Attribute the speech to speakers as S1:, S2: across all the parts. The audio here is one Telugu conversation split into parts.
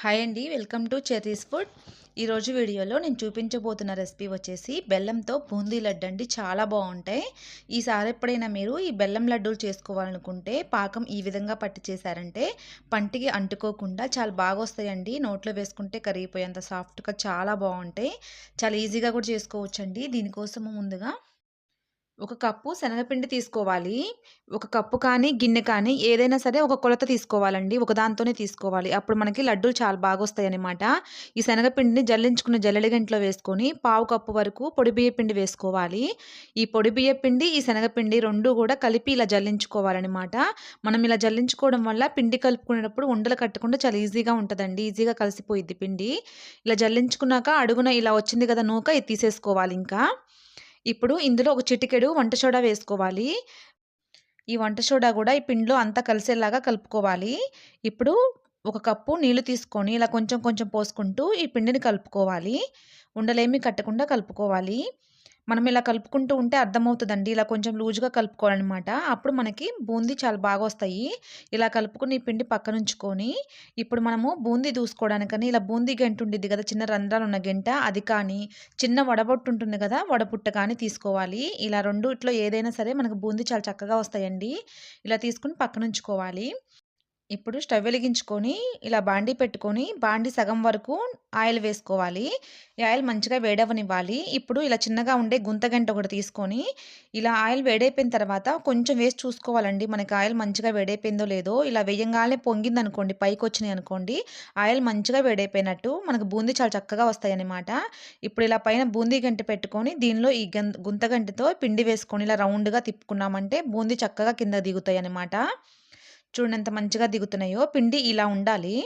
S1: హాయ్ అండి వెల్కమ్ టు చెర్రీస్ ఫుడ్ ఈరోజు వీడియోలో నేను చూపించబోతున్న రెసిపీ వచ్చేసి బెల్లంతో బూందీ లడ్డు అండి చాలా బాగుంటాయి. ఈసారి ఎప్పుడైనా మీరు ఈ బెల్లం లడ్డూలు చేసుకోవాలనుకుంటే పాకం ఈ విధంగా పట్టి చేశారంటే పంటికి అంటుకోకుండా చాలా బాగా వస్తాయండి నోట్లో వేసుకుంటే కరిగిపోయేంత సాఫ్ట్గా చాలా బాగుంటాయి. చాలా ఈజీగా కూడా చేసుకోవచ్చండి. దీనికోసము ముందుగా ఒక కప్పు శనగపిండి తీసుకోవాలి. ఒక కప్పు కానీ గిన్నె కానీ ఏదైనా సరే ఒక కొలత తీసుకోవాలండి. ఒక దాంతోనే తీసుకోవాలి. అప్పుడు మనకి లడ్డూలు చాలా బాగా వస్తాయి అనమాట ఈ శనగపిండిని జల్లించుకున్న జల్లెడి గంటలో వేసుకొని పావు కప్పు వరకు పొడి బియ్య పిండి వేసుకోవాలి. ఈ పొడి బియ్య పిండి ఈ శనగపిండి రెండు కూడా కలిపి ఇలా జల్లించుకోవాలన్నమాట. మనం ఇలా జల్లించుకోవడం వల్ల పిండి కలుపుకునేటప్పుడు ఉండలు కట్టకుండా చాలా ఈజీగా ఉంటుందండి. ఈజీగా కలిసిపోయిద్ది పిండి. ఇలా జల్లించుకున్నాక అడుగున ఇలా వచ్చింది కదా నూక ఇది తీసేసుకోవాలి ఇంకా. ఇప్పుడు ఇందులో ఒక చిటికెడు వంట సోడా వేసుకోవాలి. ఈ వంట సోడా కూడా ఈ పిండిలో అంతా కలిసేలాగా కలుపుకోవాలి. ఇప్పుడు ఒక కప్పు నీళ్ళు తీసుకొని ఇలా కొంచెం కొంచెం పోసుకుంటూ ఈ పిండిని కలుపుకోవాలి. ఉండలేమి కట్టకుండా కలుపుకోవాలి. మనం ఇలా కలుపుకుంటూ ఉంటే అర్థమవుతుందండి. ఇలా కొంచెం లూజ్గా కలుపుకోవాలన్నమాట. అప్పుడు మనకి బూందీ చాలా బాగా వస్తాయి. ఇలా కలుపుకుని ఈ పిండి పక్కన ఉంచుకొని ఇప్పుడు మనము బూందీ దూసుకోవడానికని ఇలా బూందీ గంట ఉండిద్ది కదా చిన్న రంధ్రాలు ఉన్న గంట అది కానీ చిన్న వడబొట్టు ఉంటుంది కదా వడపుట్ట కానీ తీసుకోవాలి. ఇలా రెండు ఇట్లో ఏదైనా సరే మనకు బూందీ చాలా చక్కగా వస్తాయండి. ఇలా తీసుకుని పక్కన ఉంచుకోవాలి ఇప్పుడు స్టవ్ వెలిగించుకొని ఇలా బాండీ పెట్టుకొని బాండీ సగం వరకు ఆయిల్ వేసుకోవాలి. ఈ ఆయిల్ మంచిగా వేడవనివ్వాలి. ఇప్పుడు ఇలా చిన్నగా ఉండే గుంతగంట ఒకటి తీసుకొని ఇలా ఆయిల్ వేడైపోయిన తర్వాత కొంచెం వేసి చూసుకోవాలండి. మనకి ఆయిల్ మంచిగా వేడైపోయిందో లేదో ఇలా వేయంగానే పొంగింది అనుకోండి పైకి వచ్చినాయి అనుకోండి ఆయిల్ మంచిగా వేడైపోయినట్టు మనకు బూందీ చాలా చక్కగా వస్తాయి అన్నమాట ఇప్పుడు ఇలా పైన బూందీ గంట పెట్టుకొని దీనిలో ఈ గం గుంతగంటతో పిండి వేసుకొని ఇలా రౌండ్గా తిప్పుకున్నామంటే బూందీ చక్కగా కింద దిగుతాయి అన్నమాట చూడండి ఎంత మంచిగా దిగుతున్నాయో పిండి ఇలా ఉండాలి.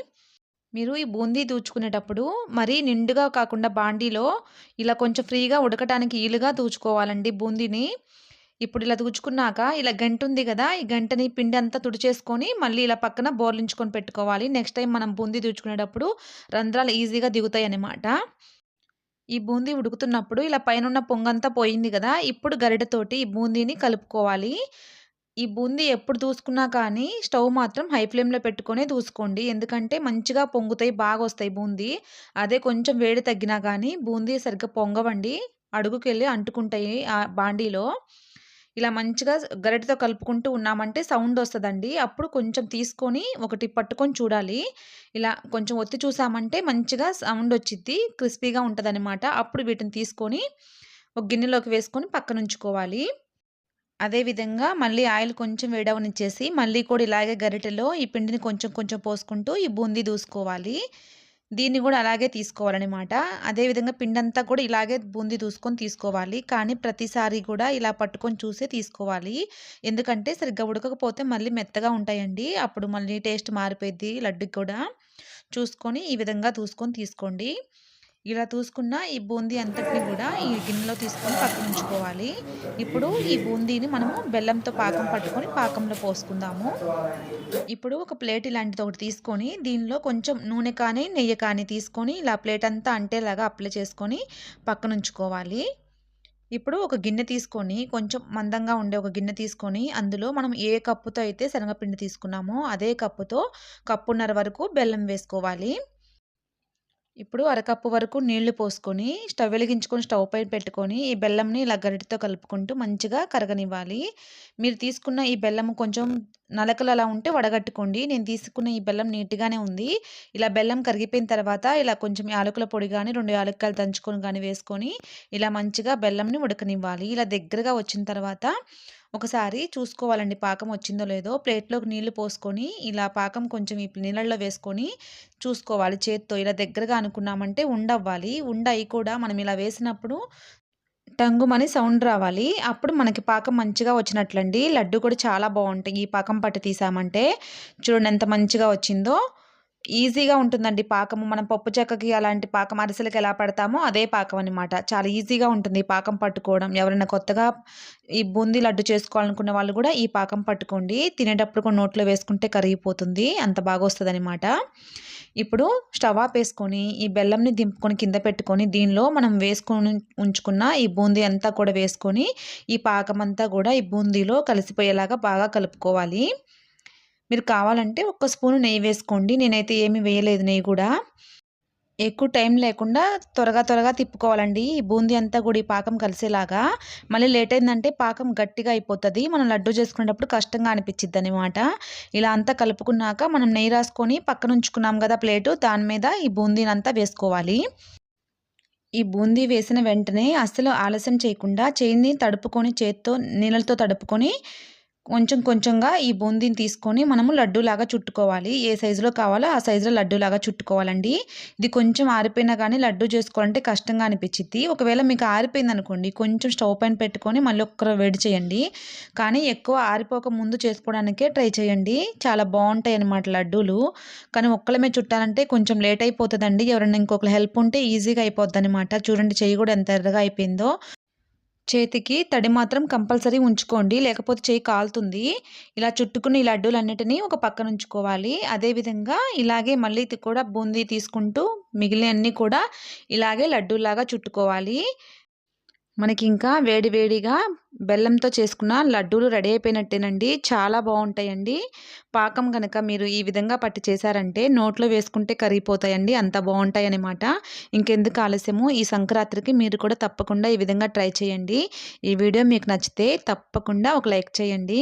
S1: మీరు ఈ బూందీ దూచుకునేటప్పుడు మరీ నిండుగా కాకుండా బాండీలో ఇలా కొంచెం ఫ్రీగా ఉడకటానికి ఈలుగా దూచుకోవాలండి బూందీని. ఇప్పుడు ఇలా దూచుకున్నాక ఇలా గంట ఉంది కదా ఈ గంటని పిండి అంతా తుడిచేసుకొని మళ్ళీ ఇలా పక్కన బోర్లించుకొని పెట్టుకోవాలి. నెక్స్ట్ టైం మనం బూందీ దూచుకునేటప్పుడు రంధ్రాలు ఈజీగా దిగుతాయి అన్నమాట ఈ బూందీ ఉడుకుతున్నప్పుడు ఇలా పైన ఉన్న పొంగంతా పోయింది కదా ఇప్పుడు గరిటతోటి ఈ బూందీని కలుపుకోవాలి. ఈ బూందీ ఎప్పుడు దూసుకున్నా కానీ స్టవ్ మాత్రం హై ఫ్లేమ్లో పెట్టుకొనే దూసుకోండి. ఎందుకంటే మంచిగా పొంగుతాయి బాగా వస్తాయి బూందీ. అదే కొంచెం వేడి తగ్గినా కానీ బూందీ సరిగ్గా పొంగవండి. అడుగుకెళ్ళి అంటుకుంటాయి ఆ బాండీలో. ఇలా మంచిగా గరిటతో కలుపుకుంటూ ఉన్నామంటే సౌండ్ వస్తుందండి. అప్పుడు కొంచెం తీసుకొని ఒకటి పట్టుకొని చూడాలి. ఇలా కొంచెం ఒత్తి చూసామంటే మంచిగా సౌండ్ వచ్చిద్ది క్రిస్పీగా ఉంటుంది అప్పుడు వీటిని తీసుకొని ఒక గిన్నెలోకి వేసుకొని పక్కన ఉంచుకోవాలి అదేవిధంగా మళ్ళీ ఆయిల్ కొంచెం వేడవనిచ్చేసి మళ్ళీ కూడా ఇలాగే గరిటెలో ఈ పిండిని కొంచెం కొంచెం పోసుకుంటూ ఈ బూందీ దూసుకోవాలి. దీన్ని కూడా అలాగే తీసుకోవాలన్నమాట. అదేవిధంగా పిండి అంతా కూడా ఇలాగే బూందీ దూసుకొని తీసుకోవాలి. కానీ ప్రతిసారి కూడా ఇలా పట్టుకొని చూసే తీసుకోవాలి. ఎందుకంటే సరిగ్గా ఉడకకపోతే మళ్ళీ మెత్తగా ఉంటాయండి. అప్పుడు మళ్ళీ టేస్ట్ మారిపోయింది లడ్డుకి కూడా. చూసుకొని ఈ విధంగా దూసుకొని తీసుకోండి. ఇలా చూసుకున్న ఈ బూందీ అంతటిని కూడా ఈ గిన్నెలో తీసుకొని పక్కన ఉంచుకోవాలి. ఇప్పుడు ఈ బూందీని మనము బెల్లంతో పాకం పట్టుకొని పాకంలో పోసుకుందాము. ఇప్పుడు ఒక ప్లేట్ ఇలాంటిది ఒకటి తీసుకొని దీనిలో కొంచెం నూనె కానీ నెయ్యి కానీ తీసుకొని ఇలా ప్లేట్ అంతా అంటేలాగా అప్లై చేసుకొని పక్కన ఉంచుకోవాలి. ఇప్పుడు ఒక గిన్నె తీసుకొని కొంచెం మందంగా ఉండే ఒక గిన్నె తీసుకొని అందులో మనం ఏ కప్పుతో అయితే శనగపిండి తీసుకున్నామో అదే కప్పుతో కప్పున్నర వరకు బెల్లం వేసుకోవాలి. ఇప్పుడు అరకప్పు వరకు నీళ్ళు పోసుకొని స్టవ్ వెలిగించుకొని స్టవ్ పైన పెట్టుకొని ఈ బెల్లంని ఇలా గరిటితో కలుపుకుంటూ మంచిగా కరగనివ్వాలి. మీరు తీసుకున్న ఈ బెల్లం కొంచెం నలకలు అలా ఉంటే వడగట్టుకోండి. నేను తీసుకున్న ఈ బెల్లం నీట్గానే ఉంది. ఇలా బెల్లం కరిగిపోయిన తర్వాత ఇలా కొంచెం యాలకుల పొడి కానీ రెండు యాలక్కాయలు దంచుకొని కానీ వేసుకొని ఇలా మంచిగా బెల్లంని ఉడకనివ్వాలి. ఇలా దగ్గరగా వచ్చిన తర్వాత ఒకసారి చూసుకోవాలండి పాకం వచ్చిందో లేదో. ప్లేట్లోకి నీళ్ళు పోసుకొని ఇలా పాకం కొంచెం ఈ నీళ్ళల్లో వేసుకొని చూసుకోవాలి చేత్తో. ఇలా దగ్గరగా అనుకున్నామంటే ఉండవ్వాలి. ఉండయి కూడా మనం ఇలా వేసినప్పుడు టంగుమని సౌండ్ రావాలి. అప్పుడు మనకి పాకం మంచిగా వచ్చినట్లండి. లడ్డు కూడా చాలా బాగుంటాయి. ఈ పాకం పట్టు తీసామంటే. చూడండి ఎంత మంచిగా వచ్చిందో. ఈజీగా ఉంటుందండి పాకము. మనం పప్పు చెక్కకి అలాంటి పాకం అరిసెలకి ఎలా పడతామో అదే పాకం అనమాట చాలా ఈజీగా ఉంటుంది పాకం పట్టుకోవడం. ఎవరైనా కొత్తగా ఈ బూందీ లడ్డు చేసుకోవాలనుకున్న వాళ్ళు కూడా ఈ పాకం పట్టుకోండి. తినేటప్పుడు కూడా నోట్లో వేసుకుంటే కరిగిపోతుంది. అంత బాగా వస్తుంది అనమాట ఇప్పుడు స్టవ్ ఆఫ్ వేసుకొని ఈ బెల్లంని దింపుకొని కింద పెట్టుకొని దీనిలో మనం వేసుకొని ఉంచుకున్న ఈ బూందీ అంతా కూడా వేసుకొని ఈ పాకం అంతా కూడా ఈ బూందీలో కలిసిపోయేలాగా బాగా కలుపుకోవాలి. మీరు కావాలంటే ఒక్క స్పూను నెయ్యి వేసుకోండి. నేనైతే ఏమీ వేయలేదు నెయ్యి కూడా. ఎక్కువ టైం లేకుండా త్వరగా త్వరగా తిప్పుకోవాలండి. ఈ బూందీ అంతా కూడా ఈ పాకం కలిసేలాగా. మళ్ళీ లేట్ అయిందంటే పాకం గట్టిగా అయిపోతుంది. మనం లడ్డు చేసుకునేటప్పుడు కష్టంగా అనిపించిద్ది అనమాట ఇలా అంతా కలుపుకున్నాక మనం నెయ్యి రాసుకొని పక్కన ఉంచుకున్నాం కదా ప్లేటు దాని మీద ఈ బూందీని అంతా వేసుకోవాలి. ఈ బూందీ వేసిన వెంటనే అస్సలు ఆలస్యం చేయకుండా చేయిని తడుపుకొని చేత్తో నీళ్ళతో తడుపుకొని కొంచెం కొంచెంగా ఈ బూందీని తీసుకొని మనము లడ్డూలాగా చుట్టుకోవాలి. ఏ సైజులో కావాలో ఆ సైజులో లడ్డూలాగా చుట్టుకోవాలండి. ఇది కొంచెం ఆరిపోయినా కానీ లడ్డు చేసుకోవాలంటే కష్టంగా అనిపించింది ఒకవేళ మీకు ఆరిపోయింది అనుకోండి కొంచెం స్టవ్ పైన పెట్టుకొని మళ్ళీ ఒక్కరు వేడి చేయండి. కానీ ఎక్కువ ఆరిపోక ముందు చేసుకోవడానికే ట్రై చేయండి. చాలా బాగుంటాయి అన్నమాట లడ్డూలు. కానీ ఒక్కలమే చుట్టాలంటే కొంచెం లేట్ అయిపోతుందండి. ఎవరైనా ఇంకొకరు హెల్ప్ ఉంటే ఈజీగా అయిపోద్ది అనమాట చూడండి చెయ్యి కూడా ఎంత ఎర్రగా అయిపోయిందో. చేతికి తడి మాత్రం కంపల్సరీ ఉంచుకోండి. లేకపోతే చేయి కాలుతుంది. ఇలా చుట్టుకుని ఈ లడ్డూలన్నిటినీ ఒక పక్కన ఉంచుకోవాలి. అదేవిధంగా ఇలాగే మళ్ళీ కూడా బూందీ తీసుకుంటూ మిగిలినన్నీ కూడా ఇలాగే లడ్డూలాగా చుట్టుకోవాలి. మనకి ఇంకా వేడివేడిగా బెల్లంతో చేసుకున్న లడ్డూలు రెడీ అయిపోయినట్టేనండి. చాలా బాగుంటాయండి. పాకం కనుక మీరు ఈ విధంగా పట్టి చేశారంటే నోట్లో వేసుకుంటే కరిగిపోతాయండి. అంత బాగుంటాయి అనమాట ఇంకెందుకు ఆలస్యము? ఈ సంక్రాంతికి మీరు కూడా తప్పకుండా ఈ విధంగా ట్రై చేయండి. ఈ వీడియో మీకు నచ్చితే తప్పకుండా ఒక లైక్ చేయండి.